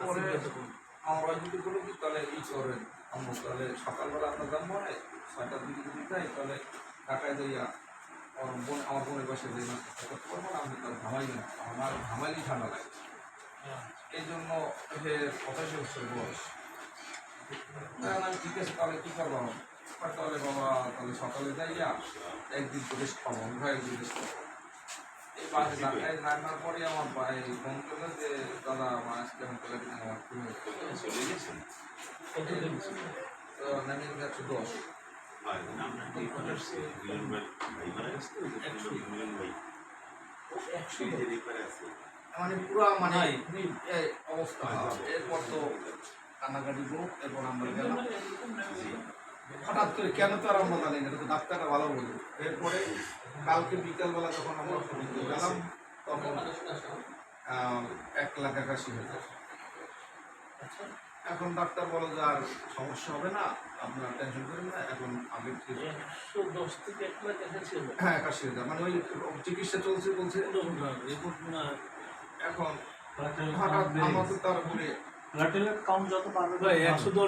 পরে আমার যদি বলো কি তাহলে ই করেন আমরা তাহলে সকালবেলা আপনার দাম মনে ছয়টার দিকে যদি যাই, তাহলে ঢাকায় যাইয়া আমার বোন আমার বোনের পাশে যাই না, আমি তাহলে ঘামাই না, আমার ঘামাইলেই ঠান্ডা লাগে। এই জন্য সে পঁচাশি বছর বয়স। আমি ঠিক আছে, তাহলে কী করব? তাহলে বাবা, তাহলে সকালে যাইয়া একদিন তো রেস্ট পাবো আমি ভাই একদিন রেস্ট পাবো মানে পুরা মানে অবস্থা। এরপর তো কান্নাকাটি করুক এরপর আমরা গেলাম। হঠাৎ করে কেন তো আর আমরা জানি না ডাক্তাররা ভালো বলবে এরপরে কালকে বিকালবেলা যখন আমরা পুরীতে গেলাম তখন এক লাখ একাশি হাজার এখন ডাক্তার বলে যে আর সমস্যা হবে না আপনার টেনশন করেন না এখন আগে একশো দশ থেকে এক লাখ এসেছিল হ্যাঁ একাশি হাজার মানে ওই চিকিৎসা চলছে বলছে। না এখন হঠাৎ আমাদের তারপরে কাউন্ট যত পারবে ভাই একশো দশ